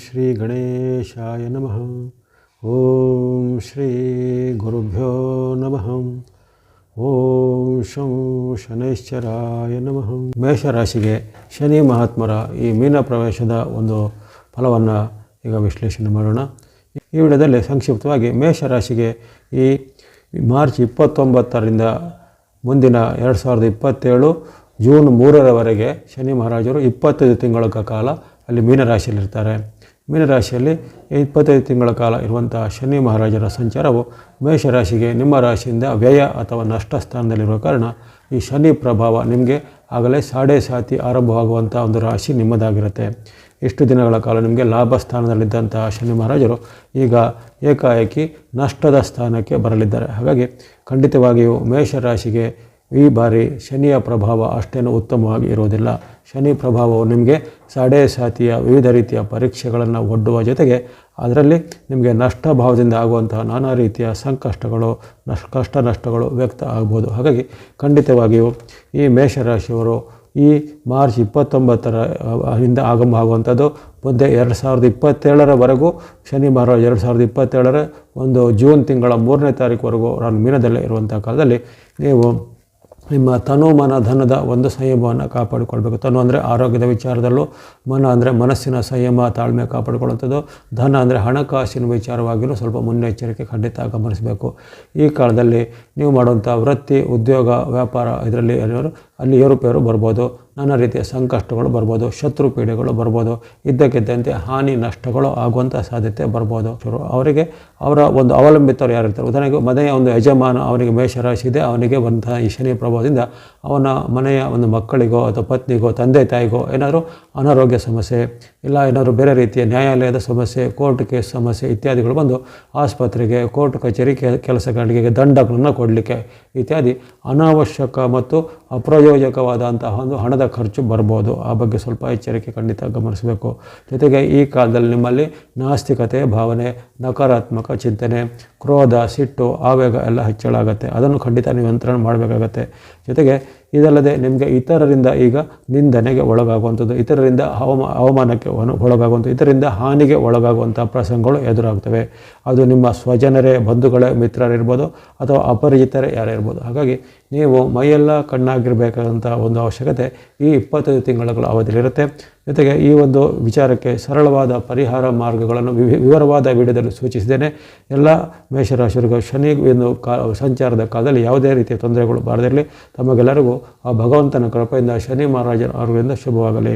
ಶ್ರೀ ಗಣೇಶಾಯ ನಮಃ ಓಂ ಶ್ರೀ ಗುರುಭ್ಯೋ ನಮಃ ಓಂ ಶಂ ಶನೈಶ್ಚರಾಯ ನಮಃ ಮೇಷರಾಶಿಗೆ ಶನಿ ಮಹಾತ್ಮರ ಈ ಮೀನ ಪ್ರವೇಶದ ಒಂದು ಫಲವನ್ನು ಈಗ ವಿಶ್ಲೇಷಣೆ ಮಾಡೋಣ. ಈ ವಿಡಿಯೋದಲ್ಲಿ ಸಂಕ್ಷಿಪ್ತವಾಗಿ ಮೇಷರಾಶಿಗೆ ಈ ಮಾರ್ಚ್ ಇಪ್ಪತ್ತೊಂಬತ್ತರಿಂದ ಮುಂದಿನ ಎರಡು ಸಾವಿರದ ಇಪ್ಪತ್ತೇಳು ಜೂನ್ ಮೂರರವರೆಗೆ ಶನಿ ಮಹಾರಾಜರು ಇಪ್ಪತ್ತೈದು ತಿಂಗಳ ಕಾಲ ಅಲ್ಲಿ ಮೀನರಾಶಿಯಲ್ಲಿರ್ತಾರೆ. ಮೀನರಾಶಿಯಲ್ಲಿ ಇಪ್ಪತ್ತೈದು ತಿಂಗಳ ಕಾಲ ಇರುವಂತಹ ಶನಿ ಮಹಾರಾಜರ ಸಂಚಾರವು ಮೇಷರಾಶಿಗೆ ನಿಮ್ಮ ರಾಶಿಯಿಂದ ವ್ಯಯ ಅಥವಾ ನಷ್ಟ ಸ್ಥಾನದಲ್ಲಿರುವ ಕಾರಣ ಈ ಶನಿ ಪ್ರಭಾವ ನಿಮಗೆ ಆಗಲೇ ಸಾಡೆ ಸಾತಿ ಆರಂಭವಾಗುವಂಥ ಒಂದು ರಾಶಿ ನಿಮ್ಮದಾಗಿರುತ್ತೆ. ಇಷ್ಟು ದಿನಗಳ ಕಾಲ ನಿಮಗೆ ಲಾಭ ಸ್ಥಾನದಲ್ಲಿದ್ದಂತಹ ಶನಿ ಮಹಾರಾಜರು ಈಗ ಏಕಾಏಕಿ ನಷ್ಟದ ಸ್ಥಾನಕ್ಕೆ ಬರಲಿದ್ದಾರೆ. ಹಾಗಾಗಿ ಖಂಡಿತವಾಗಿಯೂ ಮೇಷರಾಶಿಗೆ ಈ ಬಾರಿ ಶನಿಯ ಪ್ರಭಾವ ಅಷ್ಟೇನು ಉತ್ತಮವಾಗಿ ಇರೋದಿಲ್ಲ. ಶನಿ ಪ್ರಭಾವವು ನಿಮಗೆ ಸಾಡೆ ಸಾತಿಯ ವಿವಿಧ ರೀತಿಯ ಪರೀಕ್ಷೆಗಳನ್ನು ಒಡ್ಡುವ ಜೊತೆಗೆ ಅದರಲ್ಲಿ ನಿಮಗೆ ನಷ್ಟ ಭಾವದಿಂದ ಆಗುವಂತಹ ನಾನಾ ರೀತಿಯ ಸಂಕಷ್ಟಗಳು ನಷ್ಟ ಕಷ್ಟ ನಷ್ಟಗಳು ವ್ಯಕ್ತ ಆಗ್ಬೋದು. ಹಾಗಾಗಿ ಖಂಡಿತವಾಗಿಯೂ ಈ ಮೇಷರಾಶಿಯವರು ಈ ಮಾರ್ಚ್ ಇಪ್ಪತ್ತೊಂಬತ್ತರ ಹಿಂದೆ ಆಗಮ ಆಗುವಂಥದ್ದು ಮುಂದೆ ಎರಡು ಸಾವಿರದ ಇಪ್ಪತ್ತೇಳರವರೆಗೂ ಶನಿ ಮಹಾರಾಜ್ ಎರಡು ಸಾವಿರದ ಇಪ್ಪತ್ತೇಳರ ಒಂದು ಜೂನ್ ತಿಂಗಳ ಮೂರನೇ ತಾರೀಕುವರೆಗೂ ನಾನು ಮೀನದಲ್ಲೇ ಇರುವಂಥ ಕಾಲದಲ್ಲಿ ನೀವು ನಿಮ್ಮ ತನು ಮನ ಧನದ ಒಂದು ಸಂಯಮವನ್ನು ಕಾಪಾಡಿಕೊಳ್ಬೇಕು. ತನು ಅಂದರೆ ಆರೋಗ್ಯದ ವಿಚಾರದಲ್ಲೂ, ಮನ ಅಂದರೆ ಮನಸ್ಸಿನ ಸಂಯಮ, ತಾಳ್ಮೆ ಕಾಪಾಡಿಕೊಳ್ಳುವಂಥದ್ದು. ಧನ ಅಂದರೆ ಹಣಕಾಸಿನ ವಿಚಾರವಾಗಿಯೂ ಸ್ವಲ್ಪ ಮುನ್ನೆಚ್ಚರಿಕೆ ಖಂಡಿತ ಗಮನಿಸಬೇಕು. ಈ ಕಾಲದಲ್ಲಿ ನೀವು ಮಾಡುವಂಥ ವೃತ್ತಿ, ಉದ್ಯೋಗ, ವ್ಯಾಪಾರ, ಇದರಲ್ಲಿ ಅಲ್ಲಿ ಏರುಪೇರು ಬರ್ಬೋದು, ನಾನಾ ರೀತಿಯ ಸಂಕಷ್ಟಗಳು ಬರ್ಬೋದು, ಶತ್ರು ಪೀಡೆಗಳು ಬರ್ಬೋದು, ಇದ್ದಕ್ಕಿದ್ದಂತೆ ಹಾನಿ ನಷ್ಟಗಳು ಆಗುವಂಥ ಸಾಧ್ಯತೆ ಬರ್ಬೋದು. ಶುರು ಅವರಿಗೆ ಅವರ ಒಂದು ಅವಲಂಬಿತರು ಯಾರಿರ್ತಾರೆ ಉದಾಹರಣೆಗೆ ಮನೆಯ ಒಂದು ಯಜಮಾನ ಅವನಿಗೆ ಮೇಷರಾಶಿ ಇದೆ ಅವನಿಗೆ ಬಂತಹ ಈ ಶನಿ ಪ್ರಭಾವದಿಂದ ಅವನ ಮನೆಯ ಒಂದು ಮಕ್ಕಳಿಗೋ ಅಥವಾ ಪತ್ನಿಗೋ, ತಂದೆ ತಾಯಿಗೋ ಏನಾದರೂ ಅನಾರೋಗ್ಯ ಸಮಸ್ಯೆ ಇಲ್ಲ, ಏನಾದರೂ ಬೇರೆ ರೀತಿಯ ನ್ಯಾಯಾಲಯದ ಸಮಸ್ಯೆ, ಕೋರ್ಟ್ ಕೇಸ್ ಸಮಸ್ಯೆ ಇತ್ಯಾದಿಗಳು ಬಂದು ಆಸ್ಪತ್ರೆಗೆ, ಕೋರ್ಟ್ ಕಚೇರಿ ಕೆಲಸಗಳಿಗೆ ದಂಡಗಳನ್ನು ಕೊಡಲಿಕ್ಕೆ ಇತ್ಯಾದಿ ಅನಾವಶ್ಯಕ ಮತ್ತು ಅಪ್ರಯೋಜಕವಾದಂತಹ ಒಂದು ಹಣದ ಖರ್ಚು ಬರ್ಬೋದು. ಆ ಬಗ್ಗೆ ಸ್ವಲ್ಪ ಎಚ್ಚರಿಕೆ ಖಂಡಿತ ಗಮನಿಸಬೇಕು. ಜೊತೆಗೆ ಈ ಕಾಲದಲ್ಲಿ ನಿಮ್ಮಲ್ಲಿ ನಾಸ್ತಿಕತೆ, ಭಾವನೆ, ನಕಾರಾತ್ಮಕ ಚಿಂತನೆ, ಕ್ರೋಧ, ಸಿಟ್ಟು, ಆವೇಗ ಎಲ್ಲ ಹೆಚ್ಚಳ ಆಗುತ್ತೆ ಅದನ್ನು ಖಂಡಿತ ನಿಯಂತ್ರಣ ಮಾಡಬೇಕಾಗತ್ತೆ. ಜೊತೆಗೆ ಇದಲ್ಲದೆ ನಿಮಗೆ ಇತರರಿಂದ ಈಗ ನಿಂದನೆಗೆ ಒಳಗಾಗುವಂಥದ್ದು, ಇತರರಿಂದ ಹವಮ ಅವಮಾನಕ್ಕೆ ಒಳಗಾಗುವಂಥ ಇತರರಿಂದ ಹಾನಿಗೆ ಒಳಗಾಗುವಂಥ ಪ್ರಸಂಗಗಳು ಎದುರಾಗ್ತವೆ. ಅದು ನಿಮ್ಮ ಸ್ವಜನರೇ, ಬಂಧುಗಳೇ, ಮಿತ್ರರಿರ್ಬೋದು ಅಥವಾ ಅಪರಿಚಿತರೇ ಯಾರೇ ಇರ್ಬೋದು ಹಾಗಾಗಿ ನೀವು ಮೈಯೆಲ್ಲ ಕಣ್ಣಾಗಿರಬೇಕಾದಂಥ ಒಂದು ಅವಶ್ಯಕತೆ ಈ ಇಪ್ಪತ್ತೈದು ತಿಂಗಳ ಅವಧಿಯಲ್ಲಿರುತ್ತೆ ಜೊತೆಗೆ ಈ ಒಂದು ವಿಚಾರಕ್ಕೆ ಸರಳವಾದ ಪರಿಹಾರ ಮಾರ್ಗಗಳನ್ನು ವಿವಿ, ವಿವರವಾದ ವಿಡಿಯೋದಲ್ಲಿ ಸೂಚಿಸಿದ್ದೇನೆ. ಎಲ್ಲ ಮೇಷರಾಶಿಯರಿಗೂ ಶನಿ ಎಂದು ಕಾ, ಸಂಚಾರದ ಕಾಲದಲ್ಲಿ ಯಾವುದೇ ರೀತಿಯ ತೊಂದರೆಗಳು ಬಾರದಿರಲಿ. ತಮಗೆಲ್ಲರಿಗೂ ಆ ಭಗವಂತನ ಕೃಪೆಯಿಂದ ಶನಿ ಮಹಾರಾಜರ ಅವರಿಂದ ಶುಭವಾಗಲಿ.